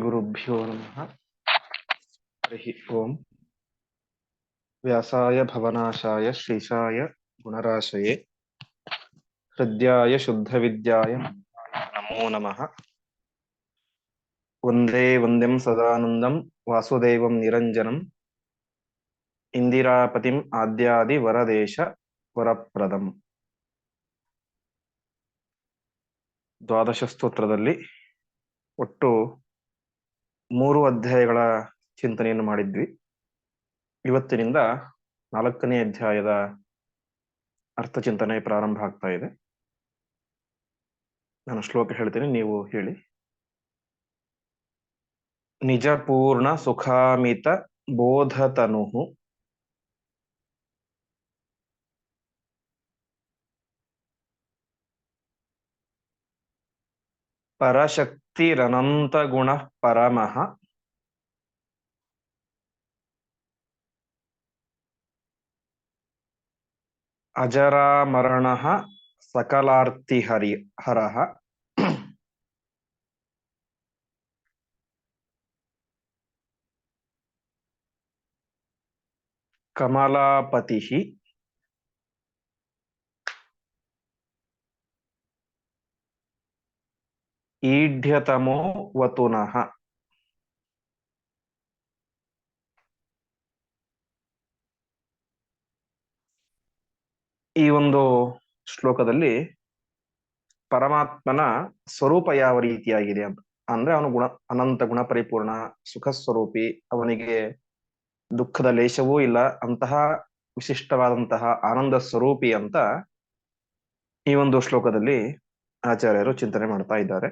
గురుభ్యో నమ హరి ఓం వ్యాసాయ భవనాశాయ శ్రీశాయ గుణరాశయే హృద్యాయ శుద్ధ విద్యాయ నమో నమ వందే వంద్యం సదానందం వాసుదేవం నిరంజనం ఇందిరాపతిం ఆద్యాది వరదేశ వరప్రదం స్తೋತ್ರದಲ್ಲಿ ಒಟ್ಟು ಮೂರು ಅಧ್ಯಾಯಗಳ ಚಿಂತನೆಯನ್ನು ಮಾಡಿದ್ವಿ. ಇವತ್ತಿನಿಂದ ನಾಲ್ಕನೇ ಅಧ್ಯಾಯದ ಅರ್ಥ ಚಿಂತನೆ ಪ್ರಾರಂಭ ಆಗ್ತಾ ಇದೆ. ನಾನು ಶ್ಲೋಕ ಹೇಳ್ತೀನಿ, ನೀವು ಹೇಳಿ. ನಿಜ ಪೂರ್ಣ ಸುಖಾಮಿತ ಬೋಧತನು ಪರಶಕ್ತಿರನಂತಗುಣಃ ಪರಮಃ. ಅಜರಾಮರಣಃ ಸಕಲಾರ್ತಿಹರಿ ಹರಃ. ಕಮಲಾಪತಿಃ. ಈಢ್ಯತಮೋ ವತುನಃ ಈ ಒಂದು ಶ್ಲೋಕದಲ್ಲಿ ಪರಮಾತ್ಮನ ಸ್ವರೂಪ ಯಾವ ರೀತಿಯಾಗಿದೆ ಅಂತ. ಅಂದ್ರೆ ಅವನು ಗುಣ, ಅನಂತ ಗುಣ ಪರಿಪೂರ್ಣ, ಸುಖ ಸ್ವರೂಪಿ, ಅವನಿಗೆ ದುಃಖದ ಲೇಷವೂ ಇಲ್ಲ, ಅಂತಹ ವಿಶಿಷ್ಟವಾದಂತಹ ಆನಂದ ಸ್ವರೂಪಿ ಅಂತ ಈ ಒಂದು ಶ್ಲೋಕದಲ್ಲಿ ಆಚಾರ್ಯರು ಚಿಂತನೆ ಮಾಡ್ತಾ ಇದ್ದಾರೆ.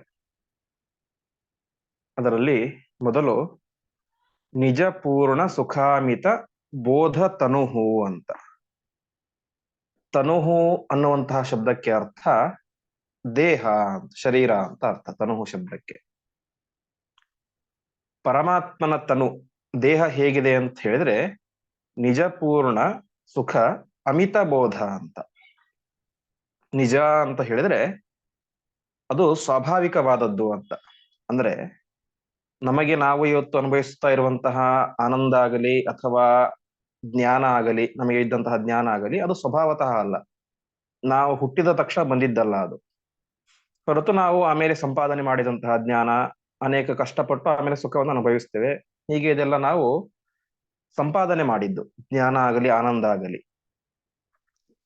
ಅದರಲ್ಲಿ ಮೊದಲು ನಿಜ ಪೂರ್ಣ ಸುಖಾಮಿತ ಬೋಧ ತನುಹು ಅಂತ. ತನುಹು ಅನ್ನುವಂತಹ ಶಬ್ದಕ್ಕೆ ಅರ್ಥ ದೇಹ ಶರೀರ ಅಂತ ಅರ್ಥ, ತನುಹು ಶಬ್ದಕ್ಕೆ. ಪರಮಾತ್ಮನ ತನು ದೇಹ ಹೇಗಿದೆ ಅಂತ ಹೇಳಿದ್ರೆ ನಿಜ ಪೂರ್ಣ ಸುಖ ಅಮಿತ ಬೋಧ ಅಂತ. ನಿಜ ಅಂತ ಹೇಳಿದ್ರೆ ಅದು ಸ್ವಾಭಾವಿಕವಾದದ್ದು ಅಂತ. ಅಂದ್ರೆ ನಮಗೆ ನಾವು ಇವತ್ತು ಅನುಭವಿಸ್ತಾ ಇರುವಂತಹ ಆನಂದ ಆಗಲಿ ಅಥವಾ ಜ್ಞಾನ ಆಗಲಿ, ನಮಗೆ ಇದ್ದಂತಹ ಜ್ಞಾನ ಆಗಲಿ, ಅದು ಸ್ವಭಾವತಃ ಅಲ್ಲ. ನಾವು ಹುಟ್ಟಿದ ತಕ್ಷಣ ಬಂದಿದ್ದಲ್ಲ ಅದು. ಹೊರತು ನಾವು ಆಮೇಲೆ ಸಂಪಾದನೆ ಮಾಡಿದಂತಹ ಜ್ಞಾನ, ಅನೇಕ ಕಷ್ಟಪಟ್ಟು ಆಮೇಲೆ ಸುಖವನ್ನು ಅನುಭವಿಸ್ತೇವೆ. ಹೀಗೆ ಇದೆಲ್ಲ ನಾವು ಸಂಪಾದನೆ ಮಾಡಿದ್ದು, ಜ್ಞಾನ ಆಗಲಿ, ಆನಂದ ಆಗಲಿ.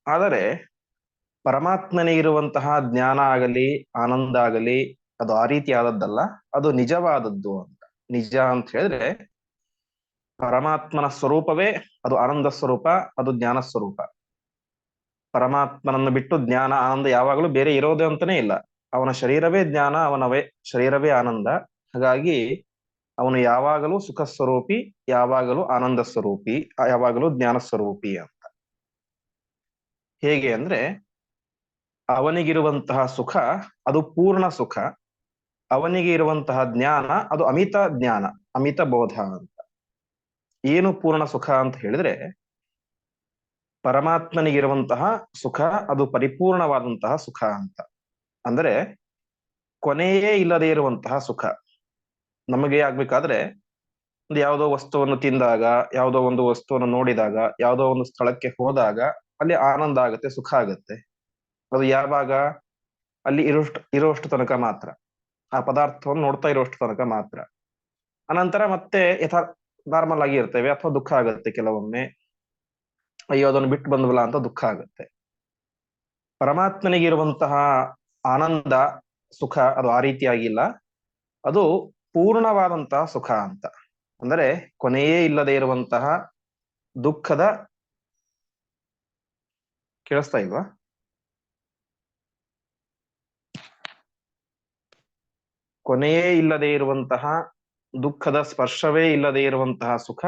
ಆದರೆ ಪರಮಾತ್ಮನೇ ಇರುವಂತಹ ಜ್ಞಾನ ಆಗಲಿ, ಆನಂದ ಆಗಲಿ ಅದು ಆ ರೀತಿ ಆದದ್ದಲ್ಲ ಅದು ನಿಜವಾದದ್ದು ಅಂತ. ನಿಜ ಅಂತ ಹೇಳಿದ್ರೆ, ಪರಮಾತ್ಮನ ಸ್ವರೂಪವೇ ಅದು ಆನಂದ ಸ್ವರೂಪ, ಅದು ಜ್ಞಾನ ಸ್ವರೂಪ. ಪರಮಾತ್ಮನನ್ನು ಬಿಟ್ಟು ಜ್ಞಾನ, ಆನಂದ ಯಾವಾಗಲೂ ಬೇರೆ ಇರೋದು ಅಂತಾನೆ ಇಲ್ಲ. ಅವನ ಶರೀರವೇ ಜ್ಞಾನ, ಅವನವೇ ಶರೀರವೇ ಆನಂದ. ಹಾಗಾಗಿ ಅವನು ಯಾವಾಗಲೂ ಸುಖ ಸ್ವರೂಪಿ, ಯಾವಾಗಲೂ ಆನಂದ ಸ್ವರೂಪಿ, ಯಾವಾಗಲೂ ಜ್ಞಾನ ಸ್ವರೂಪಿ ಅಂತ. ಹೇಗೆ ಅಂದ್ರೆ, ಅವನಿಗಿರುವಂತಹ ಸುಖ ಅದು ಪೂರ್ಣ ಸುಖ. ಅವನಿಗೆ ಇರುವಂತಹ ಜ್ಞಾನ, ಅದು ಅಮಿತ ಜ್ಞಾನ, ಅಮಿತ ಬೋಧ ಅಂತ. ಏನು ಪೂರ್ಣ ಸುಖ ಅಂತ ಹೇಳಿದ್ರೆ, ಪರಮಾತ್ಮನಿಗಿರುವಂತಹ ಸುಖ, ಅದು ಪರಿಪೂರ್ಣವಾದಂತಹ ಸುಖ ಅಂತ. ಅಂದ್ರೆ, ಕೊನೆಯೇ ಇಲ್ಲದೆ ಇರುವಂತಹ ಸುಖ. ನಮಗೆ ಆಗ್ಬೇಕಾದ್ರೆ, ಒಂದು ಯಾವುದೋ ವಸ್ತುವನ್ನು ತಿಂದಾಗ, ಯಾವುದೋ ಒಂದು ವಸ್ತುವನ್ನು ನೋಡಿದಾಗ, ಯಾವುದೋ ಒಂದು ಸ್ಥಳಕ್ಕೆ ಹೋದಾಗ, ಅಲ್ಲಿ ಆನಂದ ಆಗುತ್ತೆ, ಸುಖ ಆಗುತ್ತೆ. ಅದು ಯಾವಾಗ? ಅಲ್ಲಿ ಇರೋಷ್ಟು ಇರೋಷ್ಟು ತನಕ ಮಾತ್ರ. ಆ ಪದಾರ್ಥವನ್ನು ನೋಡ್ತಾ ಇರೋಷ್ಟು ತನಕ ಮಾತ್ರ. ಅನಂತರ ಮತ್ತೆ ಯಥಾ ನಾರ್ಮಲ್ ಆಗಿ ಇರ್ತೇವೆ ಅಥವಾ ದುಃಖ ಆಗುತ್ತೆ ಕೆಲವೊಮ್ಮೆ. ಅಯ್ಯೋ, ಅದನ್ನು ಬಿಟ್ಟು ಬಂದ್ವಲ್ಲ ಅಂತ ದುಃಖ ಆಗುತ್ತೆ. ಪರಮಾತ್ಮನಿಗಿರುವಂತಹ ಆನಂದ, ಸುಖ ಅದು ಆ ರೀತಿಯಾಗಿಲ್ಲ ಅದು ಪೂರ್ಣವಾದಂತಹ ಸುಖ ಅಂತ. ಅಂದರೆ ಕೊನೆಯೇ ಇಲ್ಲದೆ ಇರುವಂತಹ ದುಃಖದ ಕೇಳಿಸ್ತಾ ಇಲ್ವಾ? ಕೊನೆಯೇ ಇಲ್ಲದೆ ಇರುವಂತಹ ದುಃಖದ ಸ್ಪರ್ಶವೇ ಇಲ್ಲದೆ ಇರುವಂತಹ ಸುಖ,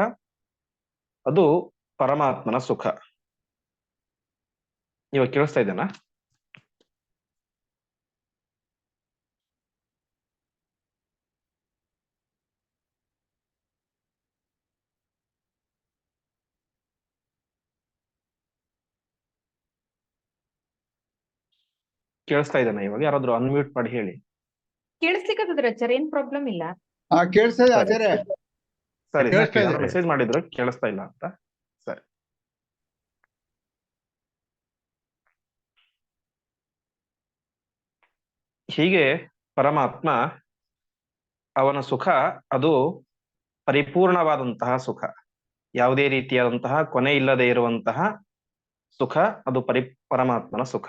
ಅದು ಪರಮಾತ್ಮನ ಸುಖ. ಇವಾಗ ಕೇಳಿಸ್ತಾ ಇದ್ದೇನಾ? ಕೇಳಿಸ್ತಾ ಇದ್ದಾನೆ ಇವಾಗ? ಯಾರಾದ್ರೂ ಅನ್ಮ್ಯೂಟ್ ಮಾಡಿ ಹೇಳಿ. ಕೇಳಿಸ್ಲಿಕ್ಕತ್ತದ್ರ ಸರ್ ಏನ್ ಪ್ರಾಬ್ಲಮ್ ಇಲ್ಲ? ಹಾ ಕೇಳಿಸ್ತಾ ಇದೆ ಸರಿ. ಆಚಾರ್ಯ. ಸರಿ ಕೇಳಿಸ್ತಾ ಇದೆ. ಮೆಸೇಜ್ ಮಾಡಿದ್ರು? ಕೇಳಿಸ್ತಾ ಇಲ್ಲ ಅಂತ. ಸರಿ. ಹೀಗೆ ಪರಮಾತ್ಮ ಅವನ ಸುಖ ಅದು ಪರಿಪೂರ್ಣವಾದಂತಹ ಸುಖ. ಯಾವುದೇ ರೀತಿಯಾದಂತಹ ಕೊನೆ ಇಲ್ಲದೆ ಇರುವಂತಹ ಸುಖ ಅದು ಪರಿ ಪರಮಾತ್ಮನ ಸುಖ.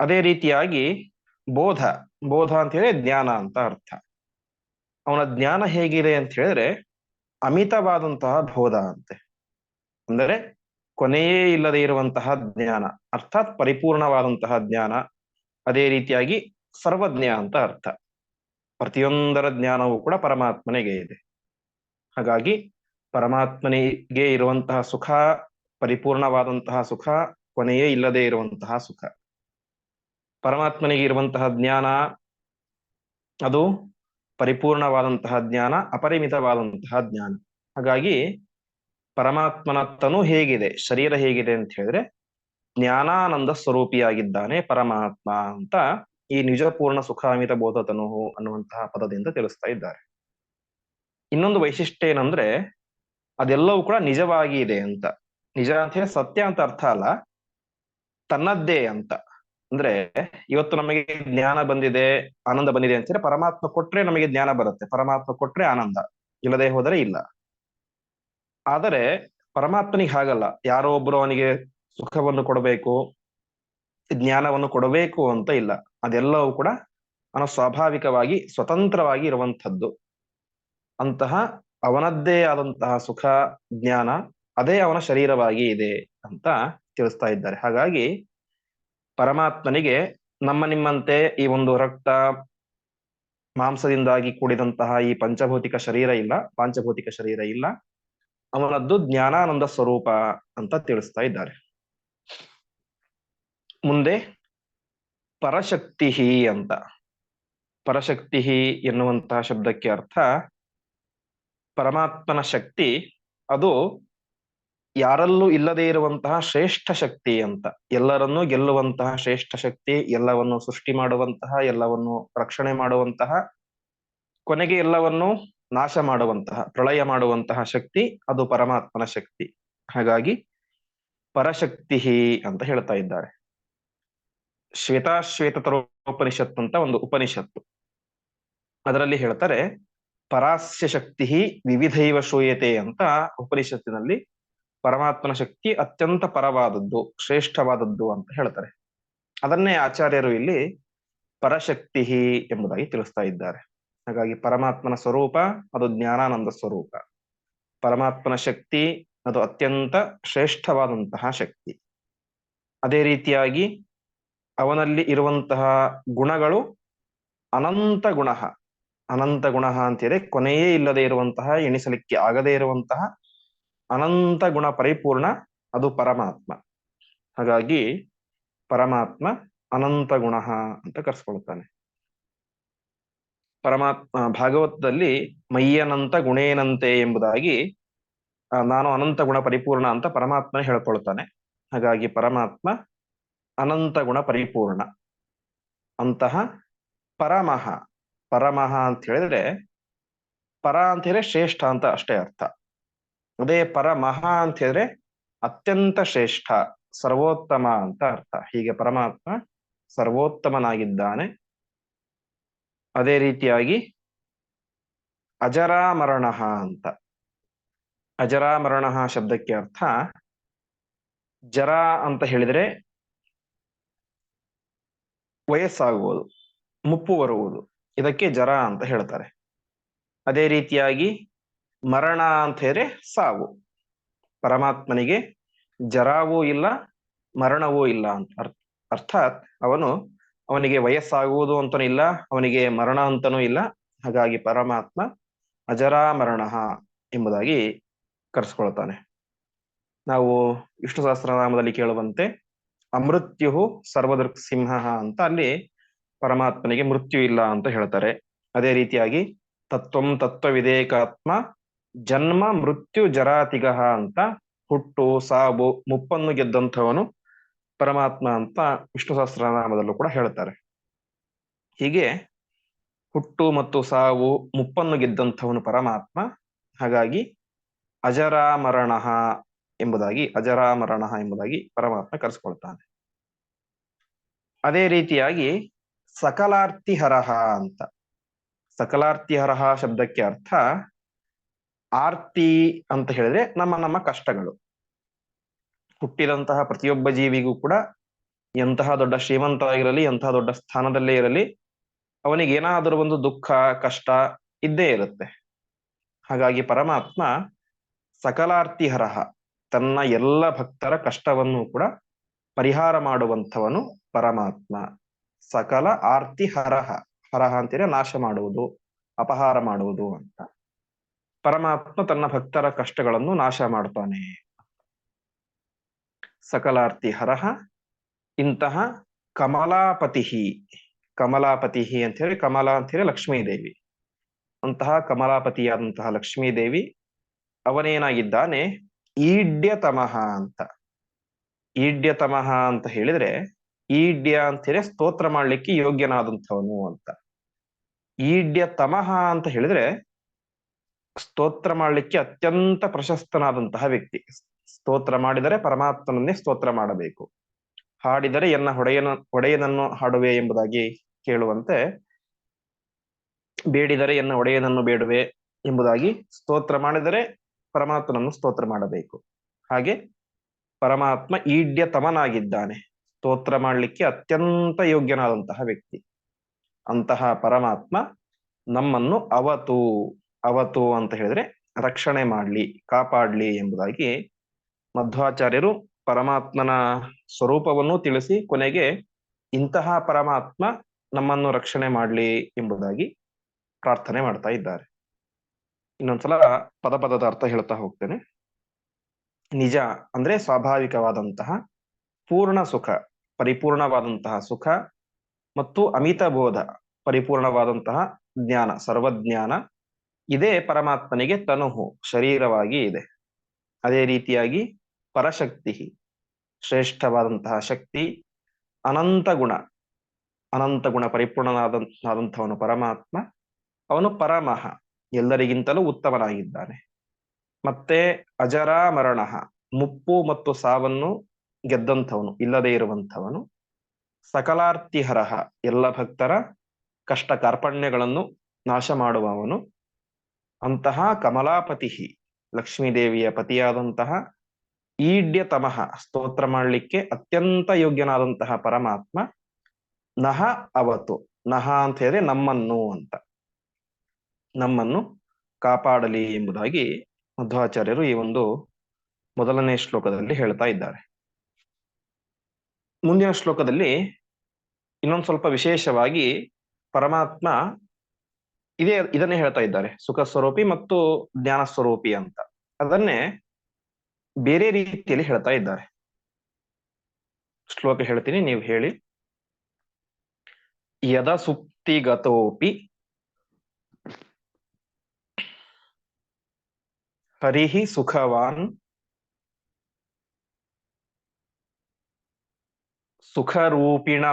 ಅದೇ ರೀತಿಯಾಗಿ ಬೋಧ ಬೋಧ ಅಂತ ಹೇಳಿ ಜ್ಞಾನ ಅಂತ ಅರ್ಥ. ಅವನ ಜ್ಞಾನ ಹೇಗಿದೆ ಅಂತ ಹೇಳಿದ್ರೆ ಅಮಿತವಾದಂತಹ ಬೋಧ ಅಂತೆ. ಅಂದರೆ ಕೊನೆಯೇ ಇಲ್ಲದೆ ಇರುವಂತಹ ಜ್ಞಾನ, ಅರ್ಥಾತ್ ಪರಿಪೂರ್ಣವಾದಂತಹ ಜ್ಞಾನ, ಅದೇ ರೀತಿಯಾಗಿ ಸರ್ವಜ್ಞ ಅಂತ ಅರ್ಥ. ಪ್ರತಿಯೊಂದರ ಜ್ಞಾನವೂ ಕೂಡ ಪರಮಾತ್ಮನಿಗೆ ಇದೆ. ಹಾಗಾಗಿ ಪರಮಾತ್ಮನಿಗೆ ಇರುವಂತಹ ಸುಖ, ಪರಿಪೂರ್ಣವಾದಂತಹ ಸುಖ, ಕೊನೆಯೇ ಇಲ್ಲದೆ ಇರುವಂತಹ ಸುಖ. ಪರಮಾತ್ಮನಿಗೆ ಇರುವಂತಹ ಜ್ಞಾನ, ಅದು ಪರಿಪೂರ್ಣವಾದಂತಹ ಜ್ಞಾನ, ಅಪರಿಮಿತವಾದಂತಹ ಜ್ಞಾನ. ಹಾಗಾಗಿ ಪರಮಾತ್ಮನ ತನು ಹೇಗಿದೆ, ಶರೀರ ಹೇಗಿದೆ ಅಂತ ಹೇಳಿದ್ರೆ ಜ್ಞಾನಾನಂದ ಸ್ವರೂಪಿಯಾಗಿದ್ದಾನೆ ಪರಮಾತ್ಮ ಅಂತ ಈ ನಿಜಪೂರ್ಣ ಸುಖಾಮಿತ ಬೋಧ ತನು ಅನ್ನುವಂತಹ ಪದದಿಂದ ತಿಳಿಸ್ತಾ ಇದ್ದಾರೆ. ಇನ್ನೊಂದು ವೈಶಿಷ್ಟ್ಯ ಏನಂದ್ರೆ ಅದೆಲ್ಲವೂ ಕೂಡ ನಿಜವಾಗಿ ಇದೆ ಅಂತ. ನಿಜ ಅಂತ ಹೇಳಿ ಸತ್ಯ ಅಂತ ಅರ್ಥ ಅಲ್ಲ, ತನ್ನದ್ದೇ ಅಂತ. ಅಂದ್ರೆ ಇವತ್ತು ನಮಗೆ ಜ್ಞಾನ ಬಂದಿದೆ, ಆನಂದ ಬಂದಿದೆ ಅಂತಂದ್ರೆ ಪರಮಾತ್ಮ ಕೊಟ್ರೆ ನಮಗೆ ಜ್ಞಾನ ಬರುತ್ತೆ. ಪರಮಾತ್ಮ ಕೊಟ್ರೆ ಆನಂದ. ಇಲ್ಲದೆ ಹೋದರೆ ಇಲ್ಲ. ಆದರೆ ಪರಮಾತ್ಮನಿಗೆ ಹಾಗಲ್ಲ. ಯಾರೋ ಒಬ್ರು ಅವನಿಗೆ ಸುಖವನ್ನು ಕೊಡಬೇಕು, ಜ್ಞಾನವನ್ನು ಕೊಡಬೇಕು ಅಂತ ಇಲ್ಲ. ಅದೆಲ್ಲವೂ ಕೂಡ ಅವನ ಸ್ವಾಭಾವಿಕವಾಗಿ ಸ್ವತಂತ್ರವಾಗಿ ಇರುವಂಥದ್ದು. ಅಂತಹ ಅವನದ್ದೇ ಆದಂತಹ ಸುಖ, ಜ್ಞಾನ, ಅದೇ ಅವನ ಶರೀರವಾಗಿ ಇದೆ ಅಂತ ತಿಳಿಸ್ತಾ ಇದ್ದಾರೆ. ಹಾಗಾಗಿ ಪರಮಾತ್ಮನಿಗೆ ನಮ್ಮ ನಿಮ್ಮಂತೆ ಈ ಒಂದು ರಕ್ತ ಮಾಂಸದಿಂದಾಗಿ ಕೂಡಿದಂತಹ ಈ ಪಂಚಭೌತಿಕ ಶರೀರ ಇಲ್ಲ, ಪಾಂಚಭೌತಿಕ ಶರೀರ ಇಲ್ಲ. ಅವನದ್ದು ಜ್ಞಾನಾನಂದ ಸ್ವರೂಪ ಅಂತ ತಿಳಿಸ್ತಾ ಇದ್ದಾರೆ. ಮುಂದೆ ಪರಶಕ್ತಿ ಅಂತ. ಪರಶಕ್ತಿ ಎನ್ನುವಂತಹ ಶಬ್ದಕ್ಕೆ ಅರ್ಥ ಪರಮಾತ್ಮನ ಶಕ್ತಿ ಅದು ಯಾರಲ್ಲೂ ಇಲ್ಲದೆ ಇರುವಂತಹ ಶ್ರೇಷ್ಠ ಶಕ್ತಿ ಅಂತ. ಎಲ್ಲರನ್ನೂ ಗೆಲ್ಲುವಂತಹ ಶ್ರೇಷ್ಠ ಶಕ್ತಿ, ಎಲ್ಲವನ್ನು ಸೃಷ್ಟಿ ಮಾಡುವಂತಹ, ಎಲ್ಲವನ್ನು ರಕ್ಷಣೆ ಮಾಡುವಂತಹ, ಕೊನೆಗೆ ಎಲ್ಲವನ್ನು ನಾಶ ಮಾಡುವಂತಹ, ಪ್ರಳಯ ಮಾಡುವಂತಹ ಶಕ್ತಿ ಅದು ಪರಮಾತ್ಮನ ಶಕ್ತಿ. ಹಾಗಾಗಿ ಪರಶಕ್ತಿ ಅಂತ ಹೇಳ್ತಾ ಇದ್ದಾರೆ. ಶ್ವೇತಾಶ್ವೇತ ತರೋಪನಿಷತ್ ಅಂತ ಒಂದು ಉಪನಿಷತ್ತು. ಅದರಲ್ಲಿ ಹೇಳ್ತಾರೆ, ಪರಾಸ್ಯ ಶಕ್ತಿ ವಿವಿಧೈವ ಶೂಯತೆ ಅಂತ ಉಪನಿಷತ್ತಿನಲ್ಲಿ ಪರಮಾತ್ಮನ ಶಕ್ತಿ ಅತ್ಯಂತ ಪರವಾದದ್ದು, ಶ್ರೇಷ್ಠವಾದದ್ದು ಅಂತ ಹೇಳ್ತಾರೆ. ಅದನ್ನೇ ಆಚಾರ್ಯರು ಇಲ್ಲಿ ಪರಶಕ್ತಿ ಎಂಬುದಾಗಿ ತಿಳಿಸ್ತಾ ಇದ್ದಾರೆ. ಹಾಗಾಗಿ ಪರಮಾತ್ಮನ ಸ್ವರೂಪ, ಅದು ಜ್ಞಾನಾನಂದ ಸ್ವರೂಪ. ಪರಮಾತ್ಮನ ಶಕ್ತಿ, ಅದು ಅತ್ಯಂತ ಶ್ರೇಷ್ಠವಾದಂತಹ ಶಕ್ತಿ. ಅದೇ ರೀತಿಯಾಗಿ ಅವನಲ್ಲಿ ಇರುವಂತಹ ಗುಣಗಳು ಅನಂತ ಗುಣ ಅನಂತ ಗುಣ ಅಂತಿದೆ, ಕೊನೆಯೇ ಇಲ್ಲದೆ ಇರುವಂತಹ, ಎಣಿಸಲಿಕ್ಕೆ ಆಗದೇ ಇರುವಂತಹ ಅನಂತ ಗುಣ ಪರಿಪೂರ್ಣ ಅದು ಪರಮಾತ್ಮ. ಹಾಗಾಗಿ ಪರಮಾತ್ಮ ಅನಂತ ಗುಣ ಅಂತ ಕರೆಸ್ಕೊಳ್ತಾನೆ. ಪರಮಾತ್ಮ ಭಾಗವತದಲ್ಲಿ ಮೈಯನಂತ ಗುಣೇನಂತೆ ಎಂಬುದಾಗಿ ನಾನು ಅನಂತ ಗುಣ ಪರಿಪೂರ್ಣ ಅಂತ ಪರಮಾತ್ಮ ಹೇಳ್ಕೊಳ್ತಾನೆ. ಹಾಗಾಗಿ ಪರಮಾತ್ಮ ಅನಂತ ಗುಣ ಪರಿಪೂರ್ಣ. ಅಂತಹ ಪರಮಃ ಪರಮಃ ಅಂತ ಹೇಳಿದ್ರೆ ಪರ ಅಂತ ಹೇಳಿದ್ರೆ ಶ್ರೇಷ್ಠ ಅಂತ ಅಷ್ಟೇ ಅರ್ಥ. ಅದೇ ಪರಮಃ ಅಂತ ಹೇಳಿದ್ರೆ ಅತ್ಯಂತ ಶ್ರೇಷ್ಠ, ಸರ್ವೋತ್ತಮ ಅಂತ ಅರ್ಥ. ಹೀಗೆ ಪರಮಾತ್ಮ ಸರ್ವೋತ್ತಮನಾಗಿದ್ದಾನೆ. ಅದೇ ರೀತಿಯಾಗಿ ಅಜರಾಮರಣ ಅಂತ. ಅಜರಾಮರಣ ಶಬ್ದಕ್ಕೆ ಅರ್ಥ ಜರ ಅಂತ ಹೇಳಿದ್ರೆ ವಯಸ್ಸಾಗುವುದು, ಮುಪ್ಪು ಬರುವುದು. ಇದಕ್ಕೆ ಜರ ಅಂತ ಹೇಳ್ತಾರೆ. ಅದೇ ರೀತಿಯಾಗಿ ಮರಣ ಅಂತ ಹೇಳಿದ್ರೆ ಸಾವು. ಪರಮಾತ್ಮನಿಗೆ ಜರಾವೂ ಇಲ್ಲ, ಮರಣವೂ ಇಲ್ಲ ಅಂತ ಅರ್ಥ. ಅರ್ಥಾತ್ ಅವನು ಅವನಿಗೆ ವಯಸ್ಸಾಗುವುದು ಅಂತನೂ ಇಲ್ಲ, ಅವನಿಗೆ ಮರಣ ಅಂತನೂ ಇಲ್ಲ. ಹಾಗಾಗಿ ಪರಮಾತ್ಮ ಅಜರಾಮರಣ ಎಂಬುದಾಗಿ ಕರೆಸ್ಕೊಳ್ತಾನೆ. ನಾವು ವಿಷ್ಣು ಸಹಸ್ರನಾಮದಲ್ಲಿ ಕೇಳುವಂತೆ ಅಮೃತ್ಯು ಸರ್ವದೃಕ್ ಸಿಂಹ ಅಂತ ಅಲ್ಲಿ ಪರಮಾತ್ಮನಿಗೆ ಮೃತ್ಯು ಇಲ್ಲ ಅಂತ ಹೇಳ್ತಾರೆ. ಅದೇ ರೀತಿಯಾಗಿ ತತ್ವಂ ತತ್ವವಿದೇಕಾತ್ಮ ಜನ್ಮ, ಮೃತ್ಯು, ಜರಾತಿಗಹ ಅಂತ ಹುಟ್ಟು, ಸಾವು, ಮುಪ್ಪನ್ನು ಗೆದ್ದಂಥವನು ಪರಮಾತ್ಮ ಅಂತ ವಿಷ್ಣು ಸಹಸ್ರನಾಮದಲ್ಲೂ ಕೂಡ ಹೇಳ್ತಾರೆ. ಹೀಗೆ ಹುಟ್ಟು ಮತ್ತು ಸಾವು, ಮುಪ್ಪನ್ನು ಗೆದ್ದಂಥವನು ಪರಮಾತ್ಮ. ಹಾಗಾಗಿ ಅಜರಾಮರಣ ಎಂಬುದಾಗಿ ಅಜರಾಮರಣ ಎಂಬುದಾಗಿ ಪರಮಾತ್ಮ ಕರೆಸ್ಕೊಳ್ತಾನೆ. ಅದೇ ರೀತಿಯಾಗಿ ಸಕಲಾರ್ಥಿಹರಹ ಅಂತ. ಸಕಲಾರ್ಥಿಹರಹ ಶಬ್ದಕ್ಕೆ ಅರ್ಥ ಆರ್ತಿ ಅಂತ ಹೇಳಿದ್ರೆ ನಮ್ಮ ನಮ್ಮ ಕಷ್ಟಗಳು. ಹುಟ್ಟಿದಂತಹ ಪ್ರತಿಯೊಬ್ಬ ಜೀವಿಗೂ ಕೂಡ ಎಂತಹ ದೊಡ್ಡ ಶ್ರೀಮಂತ ಆಗಿರಲಿ ಎಂತಹ ದೊಡ್ಡ ಸ್ಥಾನದಲ್ಲೇ ಇರಲಿ, ಅವನಿಗೆ ಏನಾದರೂ ಒಂದು ದುಃಖ, ಕಷ್ಟ ಇದ್ದೇ ಇರುತ್ತೆ. ಹಾಗಾಗಿ ಪರಮಾತ್ಮ ಸಕಲಾರ್ತಿಹರಹ ತನ್ನ ಎಲ್ಲ ಭಕ್ತರ ಕಷ್ಟವನ್ನು ಕೂಡ ಪರಿಹಾರ ಮಾಡುವಂಥವನು ಪರಮಾತ್ಮ. ಸಕಲ ಆರ್ತಿ ಹರಹ ಹರಹ ಅಂತೀರ ನಾಶ ಮಾಡುವುದು, ಅಪಹಾರ ಮಾಡುವುದು ಅಂತ. ಪರಮಾತ್ಮ ತನ್ನ ಭಕ್ತರ ಕಷ್ಟಗಳನ್ನು ನಾಶ ಮಾಡ್ತಾನೆ. ಸಕಲಾರ್ತಿ ಹರಹ, ಇಂತಹ ಕಮಲಾಪತಿ ಕಮಲಾಪತಿ ಅಂತ ಹೇಳಿ ಕಮಲ ಅಂತ ಹೇಳಿ ಲಕ್ಷ್ಮೀದೇವಿ. ಅಂತಹ ಕಮಲಾಪತಿಯಾದಂತಹ ಲಕ್ಷ್ಮೀದೇವಿ ಅವನೇನಾಗಿದ್ದಾನೆ? ಈಡ್ಯತಮಃ ಅಂತ. ಈಡ್ಯತಮಃ ಅಂತ ಹೇಳಿದ್ರೆ, ಈಡ್ಯ ಅಂತ ಹೇಳಿ ಸ್ತೋತ್ರ ಮಾಡ್ಲಿಕ್ಕೆ ಯೋಗ್ಯನಾದಂಥವನು ಅಂತ. ಈಡ್ಯತಮಃ ಅಂತ ಹೇಳಿದ್ರೆ ಸ್ತೋತ್ರ ಮಾಡಲಿಕ್ಕೆ ಅತ್ಯಂತ ಪ್ರಶಸ್ತನಾದಂತಹ ವ್ಯಕ್ತಿ. ಸ್ತೋತ್ರ ಮಾಡಿದರೆ ಪರಮಾತ್ಮನನ್ನೇ ಸ್ತೋತ್ರ ಮಾಡಬೇಕು. ಹಾಡಿದರೆ ಎನ್ನ ಹೊಡೆಯನ ಒಡೆಯನನ್ನು ಹಾಡುವೆ ಎಂಬುದಾಗಿ ಕೇಳುವಂತೆ, ಬೇಡಿದರೆ ಎನ್ನ ಒಡೆಯನನ್ನು ಬೇಡುವೆ ಎಂಬುದಾಗಿ ಸ್ತೋತ್ರ ಮಾಡಿದರೆ ಪರಮಾತ್ಮನನ್ನು ಸ್ತೋತ್ರ ಮಾಡಬೇಕು. ಹಾಗೆ ಪರಮಾತ್ಮ ಈಡ್ಯತಮನಾಗಿದ್ದಾನೆ. ಸ್ತೋತ್ರ ಮಾಡಲಿಕ್ಕೆ ಅತ್ಯಂತ ಯೋಗ್ಯನಾದಂತಹ ವ್ಯಕ್ತಿ. ಅಂತಹ ಪರಮಾತ್ಮ ನಮ್ಮನ್ನು ಅವತು ಅವತು ಅಂತ ಹೇಳಿದ್ರೆ, ರಕ್ಷಣೆ ಮಾಡ್ಲಿ, ಕಾಪಾಡ್ಲಿ ಎಂಬುದಾಗಿ ಮಧ್ವಾಚಾರ್ಯರು ಪರಮಾತ್ಮನ ಸ್ವರೂಪವನ್ನು ತಿಳಿಸಿ ಕೊನೆಗೆ ಇಂತಹ ಪರಮಾತ್ಮ ನಮ್ಮನ್ನು ರಕ್ಷಣೆ ಮಾಡ್ಲಿ ಎಂಬುದಾಗಿ ಪ್ರಾರ್ಥನೆ ಮಾಡ್ತಾ ಇದ್ದಾರೆ. ಇನ್ನೊಂದ್ಸಲ ಪದ ಪದದ ಅರ್ಥ ಹೇಳ್ತಾ ಹೋಗ್ತೇನೆ. ನಿಜ ಅಂದ್ರೆ ಸ್ವಾಭಾವಿಕವಾದಂತಹ ಪೂರ್ಣ ಸುಖ, ಪರಿಪೂರ್ಣವಾದಂತಹ ಸುಖ ಮತ್ತು ಅಮಿತ ಬೋಧ ಪರಿಪೂರ್ಣವಾದಂತಹ ಜ್ಞಾನ, ಸರ್ವಜ್ಞಾನ ಇದೇ ಪರಮಾತ್ಮನಿಗೆ ತನುಹು, ಶರೀರವಾಗಿ ಇದೆ. ಅದೇ ರೀತಿಯಾಗಿ ಪರಶಕ್ತಿ, ಶ್ರೇಷ್ಠವಾದಂತಹ ಶಕ್ತಿ, ಅನಂತ ಗುಣ ಅನಂತ ಗುಣ ಪರಿಪೂರ್ಣನಾದಂಥವನು ಪರಮಾತ್ಮ. ಅವನು ಪರಮಃ ಎಲ್ಲರಿಗಿಂತಲೂ ಉತ್ತಮನಾಗಿದ್ದಾನೆ. ಮತ್ತೆ ಅಜರಾಮರಣ, ಮುಪ್ಪು ಮತ್ತು ಸಾವನ್ನು ಗೆದ್ದಂಥವನು, ಇಲ್ಲದೇ ಇರುವಂಥವನು. ಸಕಲಾರ್ತಿಹರಹ, ಎಲ್ಲ ಭಕ್ತರ ಕಷ್ಟ ಕಾರ್ಪಣ್ಯಗಳನ್ನು ನಾಶ ಮಾಡುವವನು ಅಂತಹ ಕಮಲಾಪತಿ ಲಕ್ಷ್ಮೀದೇವಿಯ ಪತಿಯಾದಂತಹ ಈಡ್ಯತಮಃ ಸ್ತೋತ್ರ ಮಾಡಲಿಕ್ಕೆ ಅತ್ಯಂತ ಯೋಗ್ಯನಾದಂತಹ ಪರಮಾತ್ಮ ನಹ ಅವತು, ನಹ ಅಂತ ಹೇಳಿದ್ರೆ ನಮ್ಮನ್ನು ಅಂತ. ನಮ್ಮನ್ನು ಕಾಪಾಡಲಿ ಎಂಬುದಾಗಿ ಮಧ್ವಾಚಾರ್ಯರು ಈ ಒಂದು ಮೊದಲನೇ ಶ್ಲೋಕದಲ್ಲಿ ಹೇಳ್ತಾ ಇದ್ದಾರೆ. ಮುಂದಿನ ಶ್ಲೋಕದಲ್ಲಿ ಇನ್ನೊಂದು ಸ್ವಲ್ಪ ವಿಶೇಷವಾಗಿ ಪರಮಾತ್ಮ ಇದೇ ಇದನ್ನೇ ಹೇಳ್ತಾ ಇದ್ದಾರೆ. ಸುಖ ಸ್ವರೂಪಿ ಮತ್ತು ಜ್ಞಾನ ಸ್ವರೂಪಿ ಅಂತ. ಅದನ್ನೇ ಬೇರೆ ರೀತಿಯಲ್ಲಿ ಹೇಳ್ತಾ ಇದ್ದಾರೆ. ಶ್ಲೋಕ ಹೇಳ್ತೀನಿ, ನೀವು ಹೇಳಿ. ಯದ ಸುಪ್ತಿಗತೋಪಿ ಹರಿಹಿ ಸುಖವಾನ್ ಸುಖರೂಪಿಣ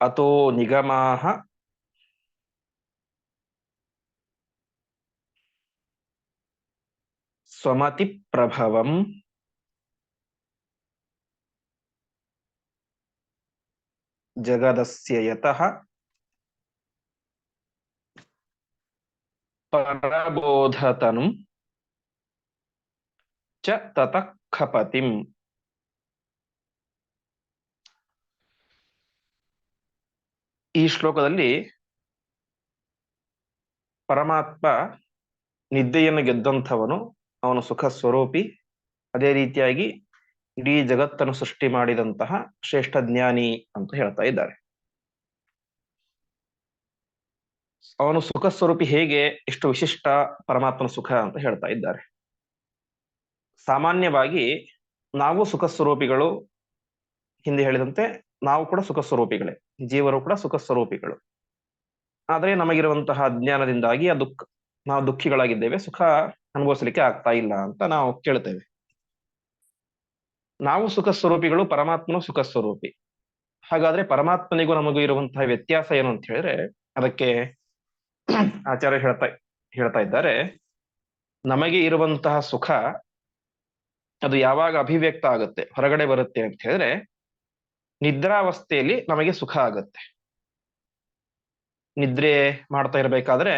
ಮಾಹು ಅತೋ ನಿಗಮಾಹ ಸ್ವಮತಿ ಪ್ರಭವಂ ಜಗದಸ್ಯ ಯತಃ ಪರಬೋಧತನು ಚ ತತಃ ಖಪತಿಂ ಈ ಶ್ಲೋಕದಲ್ಲಿ ಪರಮಾತ್ಮ ನಿದ್ದೆಯನ್ನು ಗೆದ್ದಂಥವನು, ಅವನು ಸುಖ ಸ್ವರೂಪಿ, ಅದೇ ರೀತಿಯಾಗಿ ಇಡೀ ಜಗತ್ತನ್ನು ಸೃಷ್ಟಿ ಮಾಡಿದಂತಹ ಶ್ರೇಷ್ಠ ಜ್ಞಾನಿ ಅಂತ ಹೇಳ್ತಾ ಇದ್ದಾರೆ. ಅವನು ಸುಖ ಸ್ವರೂಪಿ ಹೇಗೆ, ಎಷ್ಟು ವಿಶಿಷ್ಟ ಪರಮಾತ್ಮನ ಸುಖ ಅಂತ ಹೇಳ್ತಾ ಇದ್ದಾರೆ. ಸಾಮಾನ್ಯವಾಗಿ ನಾವು ಸುಖ ಸ್ವರೂಪಿಗಳು ಹಿಂದೆ ಹೇಳಿದಂತೆ ನಾವು ಕೂಡ ಸುಖ ಸ್ವರೂಪಿಗಳೇ. ಜೀವರು ಕೂಡ ಸುಖ ಸ್ವರೂಪಿಗಳು ಆದರೆ ನಮಗಿರುವಂತಹ ಅಜ್ಞಾನದಿಂದಾಗಿ ಆ ದುಃಖ ನಾವು ದುಃಖಿಗಳಾಗಿದ್ದೇವೆ, ಸುಖ ಅನುಭವಿಸಲಿಕ್ಕೆ ಆಗ್ತಾ ಇಲ್ಲ ಅಂತ ನಾವು ಕೇಳ್ತೇವೆ. ನಾವು ಸುಖ ಸ್ವರೂಪಿಗಳು ಪರಮಾತ್ಮನು ಸುಖ ಸ್ವರೂಪಿ ಹಾಗಾದ್ರೆ ಪರಮಾತ್ಮನಿಗೂ ನಮಗೂ ಇರುವಂತಹ ವ್ಯತ್ಯಾಸ ಏನು ಅಂತ ಹೇಳಿದ್ರೆ, ಅದಕ್ಕೆ ಆಚಾರ್ಯ ಹೇಳ್ತಾ ಹೇಳ್ತಾ ಇದ್ದಾರೆ, ನಮಗೆ ಇರುವಂತಹ ಸುಖ ಅದು ಯಾವಾಗ ಅಭಿವ್ಯಕ್ತ ಆಗುತ್ತೆ, ಹೊರಗಡೆ ಬರುತ್ತೆ ಅಂತ ಹೇಳಿದ್ರೆ ನಿದ್ರಾವಸ್ಥೆಯಲ್ಲಿ ನಮಗೆ ಸುಖ ಆಗುತ್ತೆ. ನಿದ್ರೆ ಮಾಡ್ತಾ ಇರ್ಬೇಕಾದ್ರೆ